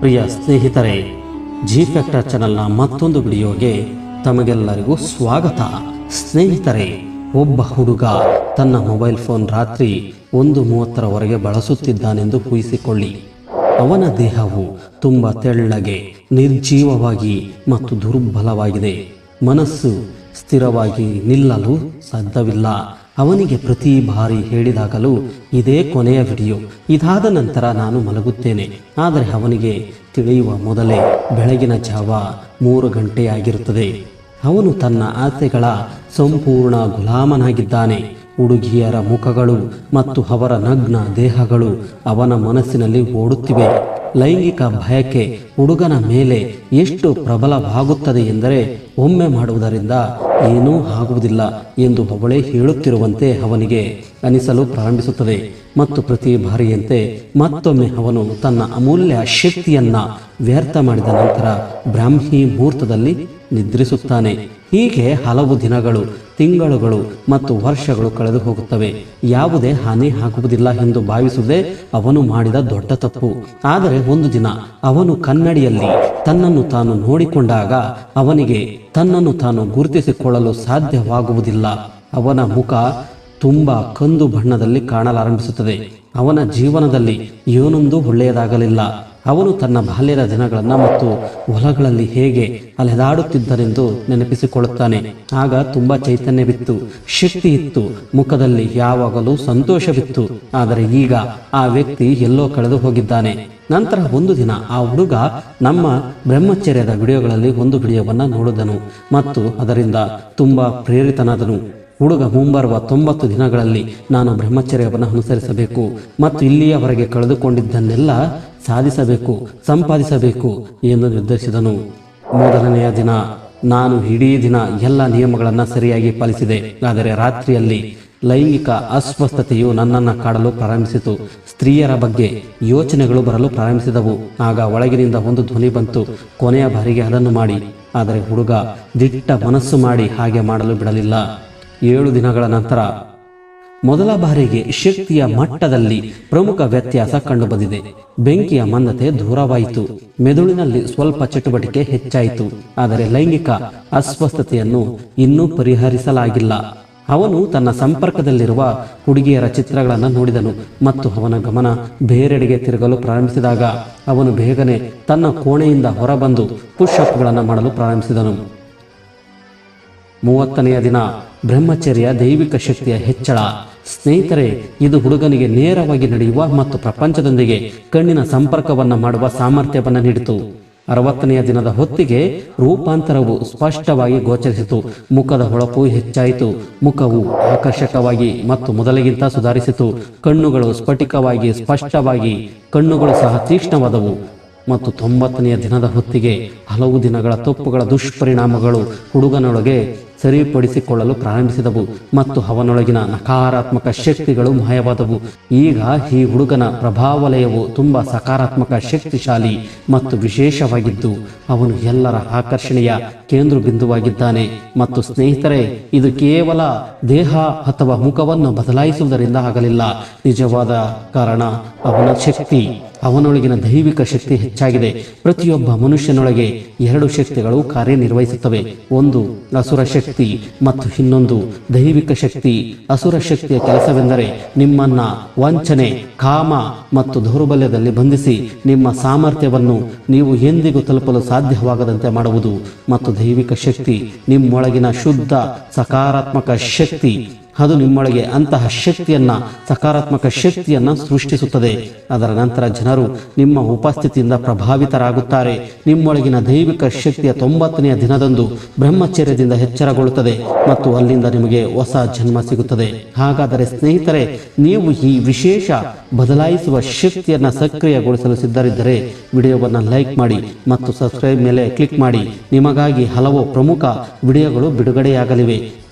ಪ್ರಿಯ ಸ್ನೇಹಿತರೆ G factor ಚಾನೆಲ್ನ ಮತ್ತೊಂದು ವಿಡಿಯೋಗೆ ತಮಗೆಲ್ಲರಿಗೂ ಸ್ವಾಗತ. ಸ್ನೇಹಿತರೆ, ಒಬ್ಬ ಹುಡುಗ ತನ್ನ ಮೊಬೈಲ್ ಫೋನ್ ರಾತ್ರಿ ಒಂದು ಮೂವತ್ತರವರೆಗೆ ಬಳಸುತ್ತಿದ್ದಾನೆಂದು ಊಹಿಸಿಕೊಳ್ಳಿ. ಅವನ ದೇಹವು ತುಂಬ ತೆಳ್ಳಗೆ, ನಿರ್ಜೀವವಾಗಿ ಮತ್ತು ದುರ್ಬಲವಾಗಿದೆ. ಮನಸ್ಸು ಸ್ಥಿರವಾಗಿ ನಿಲ್ಲಲು ಸಾಧ್ಯವಿಲ್ಲ. ಅವನಿಗೆ ಪ್ರತಿ ಬಾರಿ ಹೇಳಿದಾಗಲೂ ಇದೇ ಕೊನೆಯ ವಿಡಿಯೋ. ಇದಾದ ನಂತರ ನಾನು ಮಲಗುತ್ತೇನೆ. ಆದರೆ ಅವನಿಗೆ ತಿಳಿಯುವ ಮೊದಲೇ ಬೆಳಗಿನ ಜಾವ ಮೂರು ಗಂಟೆಯಾಗಿರುತ್ತದೆ. ಅವನು ತನ್ನ ಆಸೆಗಳ ಸಂಪೂರ್ಣ ಗುಲಾಮನಾಗಿದ್ದಾನೆ. ಹುಡುಗಿಯರ ಮುಖಗಳು ಮತ್ತು ಅವರ ನಗ್ನ ದೇಹಗಳು ಅವನ ಮನಸ್ಸಿನಲ್ಲಿ ಓಡುತ್ತಿವೆ. ಲೈಂಗಿಕ ಭಯಕ್ಕೆ ಹುಡುಗನ ಮೇಲೆ ಎಷ್ಟು ಪ್ರಬಲವಾಗುತ್ತದೆ ಎಂದರೆ ಒಮ್ಮೆ ಮಾಡುವುದರಿಂದ ಏನೂ ಆಗುವುದಿಲ್ಲ ಎಂದು ಅವಳೇ ಹೇಳುತ್ತಿರುವಂತೆ ಅವನಿಗೆ ಅನಿಸಲು ಪ್ರಾರಂಭಿಸುತ್ತದೆ. ಮತ್ತು ಪ್ರತಿ ಬಾರಿಯಂತೆ ಮತ್ತೊಮ್ಮೆ ಅವನು ತನ್ನ ಅಮೂಲ್ಯ ಶಕ್ತಿಯನ್ನ ವ್ಯರ್ಥ ಮಾಡಿದ ನಂತರ ಬ್ರಾಹ್ಮಿ ಮುಹೂರ್ತದಲ್ಲಿ ನಿದ್ರಿಸುತ್ತಾನೆ. ಹೀಗೆ ಹಲವು ದಿನಗಳು, ತಿಂಗಳುಗಳು ಮತ್ತು ವರ್ಷಗಳು ಕಳೆದು ಹೋಗುತ್ತವೆ. ಯಾವುದೇ ಹಾನಿ ಆಗುವುದಿಲ್ಲ ಎಂದು ಭಾವಿಸುವುದೇ ಅವನು ಮಾಡಿದ ದೊಡ್ಡ ತಪ್ಪು. ಆದರೆ ಒಂದು ದಿನ ಅವನು ಕನ್ನಡಿಯಲ್ಲಿ ತನ್ನನ್ನು ತಾನು ನೋಡಿಕೊಂಡಾಗ ಅವನಿಗೆ ತನ್ನನ್ನು ತಾನು ಗುರುತಿಸಿಕೊಳ್ಳಲು ಸಾಧ್ಯವಾಗುವುದಿಲ್ಲ. ಅವನ ಮುಖ ತುಂಬ ಕಂದು ಬಣ್ಣದಲ್ಲಿ ಕಾಣಲಾರಂಭಿಸುತ್ತದೆ. ಅವನ ಜೀವನದಲ್ಲಿ ಏನೊಂದು ಒಳ್ಳೆಯದಾಗಲಿಲ್ಲ. ಅವನು ತನ್ನ ಬಾಲ್ಯದ ದಿನಗಳನ್ನು ಮತ್ತು ಹೊಲಗಳಲ್ಲಿ ಹೇಗೆ ಅಲೆದಾಡುತ್ತಿದ್ದನೆಂದು ನೆನಪಿಸಿಕೊಳ್ಳುತ್ತಾನೆ. ಆಗ ತುಂಬಾ ಚೈತನ್ಯವಿತ್ತು, ಶಕ್ತಿ ಇತ್ತು, ಮುಖದಲ್ಲಿ ಯಾವಾಗಲೂ ಸಂತೋಷವಿತ್ತು. ಆದರೆ ಈಗ ಆ ವ್ಯಕ್ತಿ ಎಲ್ಲೋ ಕಳೆದು ಹೋಗಿದ್ದಾನೆ. ನಂತರ ಒಂದು ದಿನ ಆ ಹುಡುಗ ನಮ್ಮ ಬ್ರಹ್ಮಚರ್ಯದ ವಿಡಿಯೋಗಳಲ್ಲಿ ಒಂದು ವಿಡಿಯೋವನ್ನು ನೋಡಿದನು ಮತ್ತು ಅದರಿಂದ ತುಂಬಾ ಪ್ರೇರಿತನಾದನು. ಹುಡುಗ ಮುಂಬರುವ ತೊಂಬತ್ತು ದಿನಗಳಲ್ಲಿ ನಾನು ಬ್ರಹ್ಮಚರ್ಯವನ್ನು ಅನುಸರಿಸಬೇಕು ಮತ್ತು ಇಲ್ಲಿಯವರೆಗೆ ಕಳೆದುಕೊಂಡಿದ್ದನ್ನೆಲ್ಲ ಸಾಧಿಸಬೇಕು, ಸಂಪಾದಿಸಬೇಕು ಎಂದು ನಿರ್ಧರಿಸಿದನು. ಮೊದಲನೆಯ ದಿನ ನಾನು ಇಡೀ ದಿನ ಎಲ್ಲ ನಿಯಮಗಳನ್ನು ಸರಿಯಾಗಿ ಪಾಲಿಸಿದೆ. ಆದರೆ ರಾತ್ರಿಯಲ್ಲಿ ಲೈಂಗಿಕ ಅಸ್ವಸ್ಥತೆಯು ನನ್ನನ್ನು ಕಾಡಲು ಪ್ರಾರಂಭಿಸಿತು. ಸ್ತ್ರೀಯರ ಬಗ್ಗೆ ಯೋಚನೆಗಳು ಬರಲು ಪ್ರಾರಂಭಿಸಿದವು. ಆಗ ಒಳಗಿನಿಂದ ಒಂದು ಧ್ವನಿ ಬಂತು. ಕೊನೆಯ ಬಾರಿಗೆ ಅದನ್ನು ಮಾಡಿ. ಆದರೆ ಹುಡುಗ ದಿಟ್ಟ ಮನಸ್ಸು ಮಾಡಿ ಹಾಗೆ ಮಾಡಲು ಬಿಡಲಿಲ್ಲ. ಏಳು ದಿನಗಳ ನಂತರ ಮೊದಲ ಬಾರಿಗೆ ಶಕ್ತಿಯ ಮಟ್ಟದಲ್ಲಿ ಪ್ರಮುಖ ವ್ಯತ್ಯಾಸ ಕಂಡುಬಂದಿದೆ. ಬೆಂಕಿಯ ಮಂದತೆ ದೂರವಾಯಿತು. ಮೆದುಳಿನಲ್ಲಿ ಸ್ವಲ್ಪ ಚಟುವಟಿಕೆ ಹೆಚ್ಚಾಯಿತು. ಆದರೆ ಲೈಂಗಿಕ ಅಸ್ವಸ್ಥತೆಯನ್ನು ಇನ್ನೂ ಪರಿಹರಿಸಲಾಗಿಲ್ಲ. ಅವನು ತನ್ನ ಸಂಪರ್ಕದಲ್ಲಿರುವ ಹುಡುಗಿಯರ ಚಿತ್ರಗಳನ್ನು ನೋಡಿದನು ಮತ್ತು ಅವನ ಗಮನ ಬೇರೆಡೆಗೆ ತಿರುಗಲು ಪ್ರಾರಂಭಿಸಿದಾಗ ಅವನು ಬೇಗನೆ ತನ್ನ ಕೋಣೆಯಿಂದ ಹೊರಬಂದು ಪುಷಪ್ಗಳನ್ನು ಮಾಡಲು ಪ್ರಾರಂಭಿಸಿದನು. ಮೂವತ್ತನೆಯ ದಿನ ಬ್ರಹ್ಮಚರ್ಯ ದೈವಿಕ ಶಕ್ತಿಯ ಹೆಚ್ಚಳ. ಸ್ನೇಹಿತರೆ, ಇದು ಹುಡುಗನಿಗೆ ನೇರವಾಗಿ ನಡೆಯುವ ಮತ್ತು ಪ್ರಪಂಚದೊಂದಿಗೆ ಕಣ್ಣಿನ ಸಂಪರ್ಕವನ್ನು ಮಾಡುವ ಸಾಮರ್ಥ್ಯವನ್ನು ನೀಡಿತು. ಅರವತ್ತನೆಯ ದಿನದ ಹೊತ್ತಿಗೆ ರೂಪಾಂತರವು ಸ್ಪಷ್ಟವಾಗಿ ಗೋಚರಿಸಿತು. ಮುಖದ ಹೊಳಪು ಹೆಚ್ಚಾಯಿತು. ಮುಖವು ಆಕರ್ಷಕವಾಗಿ ಮತ್ತು ಮೊದಲಿಗಿಂತ ಸುಧಾರಿಸಿತು. ಕಣ್ಣುಗಳು ಸ್ಫಟಿಕವಾಗಿ, ಸ್ಪಷ್ಟವಾಗಿ, ಕಣ್ಣುಗಳು ಸಹ ತೀಕ್ಷ್ಣವಾದವು. ಮತ್ತು ತೊಂಬತ್ತನೆಯ ದಿನದ ಹೊತ್ತಿಗೆ ಹಲವು ದಿನಗಳ ತಪ್ಪುಗಳ ದುಷ್ಪರಿಣಾಮಗಳು ಹುಡುಗನೊಳಗೆ ಸರಿಪಡಿಸಿಕೊಳ್ಳಲು ಪ್ರಾರಂಭಿಸಿದವು ಮತ್ತು ಅವನೊಳಗಿನ ನಕಾರಾತ್ಮಕ ಶಕ್ತಿಗಳು ಮಾಯವಾದವು ಈಗ ಈ ಹುಡುಗನ ಪ್ರಭಾವಲಯವು ತುಂಬ ಸಕಾರಾತ್ಮಕ ಶಕ್ತಿಶಾಲಿ ಮತ್ತು ವಿಶೇಷವಾಗಿದ್ದು, ಅವನು ಎಲ್ಲರ ಆಕರ್ಷಣೆಯ ಕೇಂದ್ರ ಬಿಂದುವಾಗಿದ್ದಾನೆ ಮತ್ತು ಸ್ನೇಹಿತರೆ, ಇದು ಕೇವಲ ದೇಹ ಅಥವಾ ಮುಖವನ್ನು ಬದಲಾಯಿಸುವುದರಿಂದ ಆಗಲಿಲ್ಲ. ನಿಜವಾದ ಕಾರಣ, ಅವನ ಶಕ್ತಿ, ಅವನೊಳಗಿನ ದೈವಿಕ ಶಕ್ತಿ ಹೆಚ್ಚಾಗಿದೆ. ಪ್ರತಿಯೊಬ್ಬ ಮನುಷ್ಯನೊಳಗೆ ಎರಡು ಶಕ್ತಿಗಳು ಕಾರ್ಯನಿರ್ವಹಿಸುತ್ತವೆ. ಒಂದು ಅಸುರ ಶಕ್ತಿ ಮತ್ತು ಇನ್ನೊಂದು ದೈವಿಕ ಶಕ್ತಿ ಅಸುರ ಶಕ್ತಿಯ ಕೆಲಸವೆಂದರೆ ನಿಮ್ಮನ್ನ ವಂಚನೆ, ಕಾಮ ಮತ್ತು ದೌರ್ಬಲ್ಯದಲ್ಲಿ ಬಂಧಿಸಿ ನಿಮ್ಮ ಸಾಮರ್ಥ್ಯವನ್ನು ನೀವು ಎಂದಿಗೂ ತಲುಪಲು ಸಾಧ್ಯವಾಗದಂತೆ ಮಾಡುವುದು ಮತ್ತು ದೈವಿಕ ಶಕ್ತಿ ನಿಮ್ಮೊಳಗಿನ ಶುದ್ಧ ಸಕಾರಾತ್ಮಕ ಶಕ್ತಿ ಅದು ನಿಮ್ಮೊಳಗೆ ಅಂತಹ ಶಕ್ತಿಯನ್ನ, ಸಕಾರಾತ್ಮಕ ಶಕ್ತಿಯನ್ನ ಸೃಷ್ಟಿಸುತ್ತದೆ. ಅದರ ನಂತರ ಜನರು ನಿಮ್ಮ ಉಪಸ್ಥಿತಿಯಿಂದ ಪ್ರಭಾವಿತರಾಗುತ್ತಾರೆ. ನಿಮ್ಮೊಳಗಿನ ದೈವಿಕ ಶಕ್ತಿಯ ತೊಂಬತ್ತನೆಯ ದಿನದಂದು ಬ್ರಹ್ಮಚರ್ಯದಿಂದ ಎಚ್ಚರಗೊಳ್ಳುತ್ತದೆ ಮತ್ತು ಅಲ್ಲಿಂದ ನಿಮಗೆ ಹೊಸ ಜನ್ಮ ಸಿಗುತ್ತದೆ. ಹಾಗಾದರೆ ಸ್ನೇಹಿತರೆ, ನೀವು ಈ ವಿಶೇಷ ಬದಲಾಯಿಸುವ ಶಕ್ತಿಯನ್ನ ಸಕ್ರಿಯಗೊಳಿಸಲು ಸಿದ್ಧರಿದ್ದರೆ ವಿಡಿಯೋವನ್ನು ಲೈಕ್ ಮಾಡಿ ಮತ್ತು ಸಬ್ಸ್ಕ್ರೈಬ್ ಮೇಲೆ ಕ್ಲಿಕ್ ಮಾಡಿ. ನಿಮಗಾಗಿ ಹಲವು ಪ್ರಮುಖ ವಿಡಿಯೋಗಳು ಬಿಡುಗಡೆಯಾಗಲಿವೆ.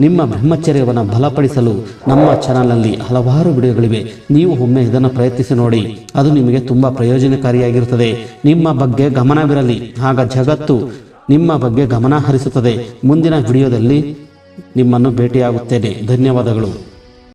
ನಿಮ್ಮ ಬ್ರಹ್ಮಚರ್ಯವನ್ನು ಬಲಪಡಿಸಲು ನಮ್ಮ ಚಾನಲ್ನಲ್ಲಿ ಹಲವಾರು ವಿಡಿಯೋಗಳಿವೆ. ನೀವು ಒಮ್ಮೆ ಇದನ್ನು ಪ್ರಯತ್ನಿಸಿ ನೋಡಿ. ಅದು ನಿಮಗೆ ತುಂಬ ಪ್ರಯೋಜನಕಾರಿಯಾಗಿರುತ್ತದೆ. ನಿಮ್ಮ ಬಗ್ಗೆ ಗಮನವಿರಲಿ. ಆಗ ಜಗತ್ತು ನಿಮ್ಮ ಬಗ್ಗೆ ಗಮನ ಹರಿಸುತ್ತದೆ. ಮುಂದಿನ ವಿಡಿಯೋದಲ್ಲಿ ನಿಮ್ಮನ್ನು ಭೇಟಿಯಾಗುತ್ತೇನೆ. ಧನ್ಯವಾದಗಳು.